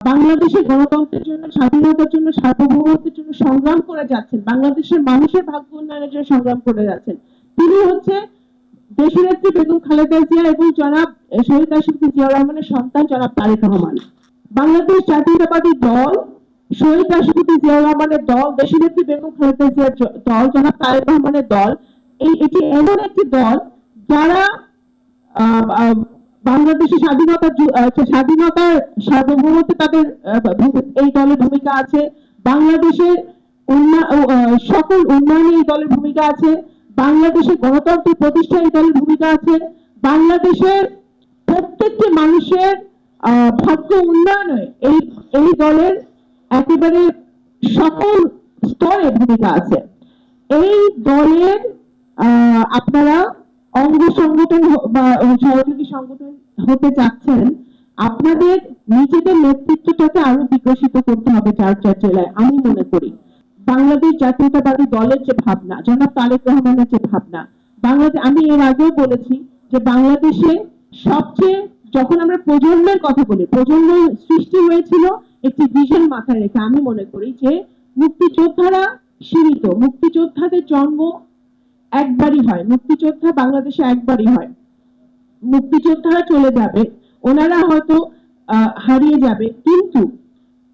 বাংলাদেশের গণতন্ত্রের জন্য, স্বাধীনতার জন্য, সার্বভৌমত্বের জন্য সংগ্রাম করে যাচ্ছেন। বাংলাদেশের মানুষের ভাগ্য উন্নয়নের জন্য সংগ্রাম করে যাচ্ছেন। তিনি হচ্ছে দেশনেত্রী বেগম খালেদা জিয়া এবং জনাব শহীদ রাশিদ জিয়াউর রহমানের সন্তান জনাব তারেক রহমান। বাংলাদেশ জাতীয়তাবাদী দল শহীদ রাষ্ট্রপতি জিয়াউর রহমানের দল, দেশনেত্রী বেগম খালেদা জিয়ার দল, জনাব তারেক রহমানের দল। এই, এটি এমন একটি দল যারা বাংলাদেশের স্বাধীনতা স্বাধীনতার সার্বভৌমত্বে তাদের এই দলের ভূমিকা আছে। বাংলাদেশের সকল উন্নয়নে এই দলের ভূমিকা আছে। বাংলাদেশের গণতন্ত্র প্রতিষ্ঠায় এই দলের ভূমিকা আছে। বাংলাদেশের প্রত্যেকটি মানুষের ভাগ্য উন্নয়নে এই এই দলের একেবারে সকল স্তরে ভূমিকা আছে। এই দলের আপনারা অঙ্গ সংগঠন বা সহযোগী সংগঠন হতে চাচ্ছেন, আপনাদের নিজেদের নেতৃত্বটাকে আরও বিকশিত করতে হবে চার চার জেলায়, আমি মনে করি। বাংলাদেশ জাতীয়তাবাদী দলের যে ভাবনা, জনাব তারেক রহমানের যে ভাবনা বাংলাদেশ আমি এর আগেও বলেছি যে বাংলাদেশে সবচেয়ে যখন আমরা প্রজন্মের কথা বলি প্রজন্ম সৃষ্টি হয়েছিল একটি ভিশন মাথায় রেখে, আমি মনে করি যে মুক্তিযোদ্ধারা সীমিত, মুক্তিযোদ্ধাদের জন্ম একবারই হয়, মুক্তিযোদ্ধা বাংলাদেশে একবারই হয়। মুক্তিযোদ্ধারা চলে যাবে, ওনারা হয়তো হারিয়ে যাবে, কিন্তু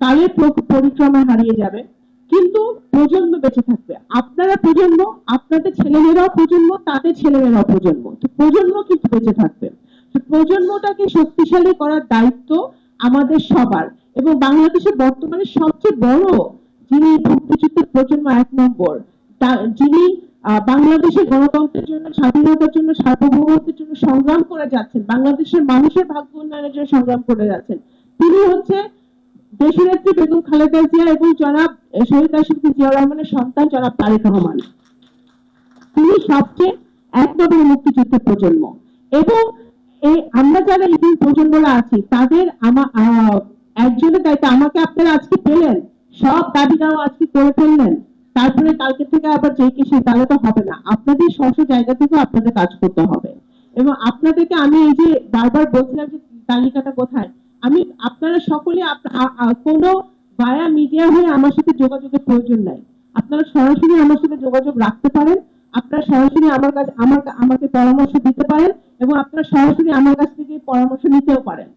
কালের প্র- পরিক্রমায় হারিয়ে যাবে। কিন্তু প্রজন্ম বেঁচে থাকবে। আপনারা প্রজন্ম, আপনাদের ছেলেমেয়েরাও প্রজন্ম, তাদের ছেলেমেয়েরাও প্রজন্ম। তো প্রজন্ম কিন্তু বেঁচে থাকবে। প্রজন্মটাকে শক্তিশালী করার দায়িত্ব আমাদের সবার। এবং বাংলাদেশের বর্তমানে সবচেয়ে বড় যিনি প্রজন্ম এক নম্বর যিনি বাংলাদেশের গণতন্ত্রের জন্য স্বাধীনতার জন্য সার্বভৌমত্বের জন্য সংগ্রাম করে যাচ্ছেন। বাংলাদেশের মানুষের ভাগ্য উন্নয়নের জন্য সংগ্রাম করে যাচ্ছেন। তিনি হচ্ছে দেশনেত্রী বেগম খালেদা জিয়া এবং জনাব শহীদ রাষ্ট্রপতি জিয়াউর রহমানের সন্তান জনাব তারেক রহমান। তিনি সবচেয়ে এক নম্বরের মুক্তিযুদ্ধের প্রজন্ম। এবং এই আমরা যারা এই প্রজন্মরা আছি তাদের আমা- আহ, একজনের দায়িত্ব আমাকে আপনারা আজকে পেলেন সব দাবি আজকে করে ফেললেন। তারপরে কালকে থেকে আবার যে কি তাহলে তো হবে না। আপনাদের স্ব জায়গা থেকেও আপনাদের কাজ করতে হবে। এবং আপনাদেরকে আমি এই যে বারবার বলছিলাম যে তালিকাটা কোথায়, আমি, আপনারা সকলে কোনো বায়া মিডিয়া হয়ে আমার সাথে যোগাযোগের প্রয়োজন নাই। আপনারা সরাসরি আমার সাথে যোগাযোগ রাখতে পারেন। আপনারা সরাসরি আমার কাছে, আমার, আমাকে পরামর্শ দিতে পারেন এবং আপনারা সরাসরি আমার কাছ থেকে পরামর্শ নিতেও পারেন।